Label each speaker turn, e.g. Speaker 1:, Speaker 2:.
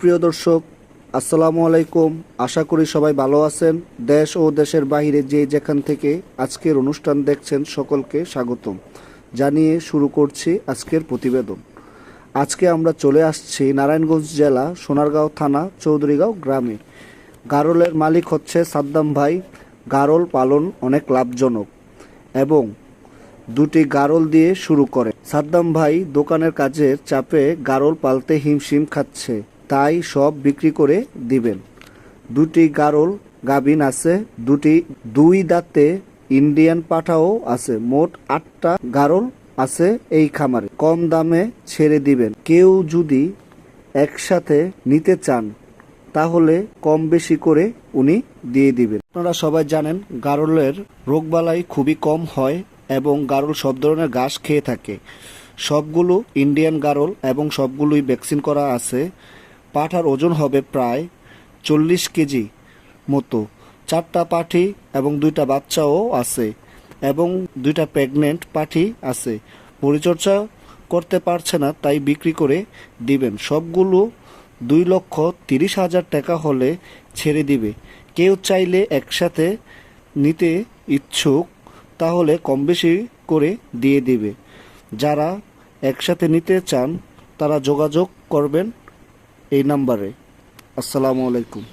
Speaker 1: সুপ্রিয় দর্শক, আসসালামু আলাইকুম। আশা করি সবাই ভালো আছেন। দেশ ও দেশের বাইরে যে যেখান থেকে আজকের অনুষ্ঠান দেখছেন সকলকে স্বাগতম। জানিয়ে শুরু করছি আজকের প্রতিবেদন। আজকে আমরা চলে আসছি নারায়ণগঞ্জ জেলা, সোনারগাঁও থানা, চৌধুরীগাঁও গ্রামে। গারলের মালিক হচ্ছে সাদ্দাম ভাই। গারল পালন অনেক লাভজনক এবং দুটি গারল দিয়ে শুরু করে। সাদ্দাম ভাই দোকানের কাজের চাপে গারল পালতে হিমশিম খাচ্ছে। তাই সব বিক্রি করে দিবেন। দুটি গারল গাবিন আছে, দুটি, দুই দাঁতে ইন্ডিয়ান পাঠাও আছে, মোট আটটা গারল আছে এই খামারে। কম দামে ছেড়ে দিবেন। কেউ যদি একসাথে নিতে চান, তাহলে কম বেশি করে উনি দিয়ে দিবেন। আপনারা সবাই জানেন, গারলের রোগবালাই খুবই কম হয় এবং গারল সব ধরনের ঘাস খেয়ে থাকে। সবগুলো ইন্ডিয়ান গারল এবং সবগুলোই ভ্যাকসিন করা আছে। পাঠার ওজন হবে প্রায় চল্লিশ কেজি মতো। চারটা পাঠি এবং দুইটা বাচ্চাও আছে এবং দুইটা প্রেগনেন্ট পাঠি আছে। পরিচর্যা করতে পারছে না, তাই বিক্রি করে দিবেন। সবগুলো দুই লক্ষ তিরিশ হাজার টাকা হলে ছেড়ে দিবে। কেউ চাইলে একসাথে নিতে ইচ্ছুক, তাহলে কম বেশি করে দিয়ে দিবে। যারা একসাথে নিতে চান, তারা যোগাযোগ করবেন এই নাম্বারে। আসসালামু আলাইকুম।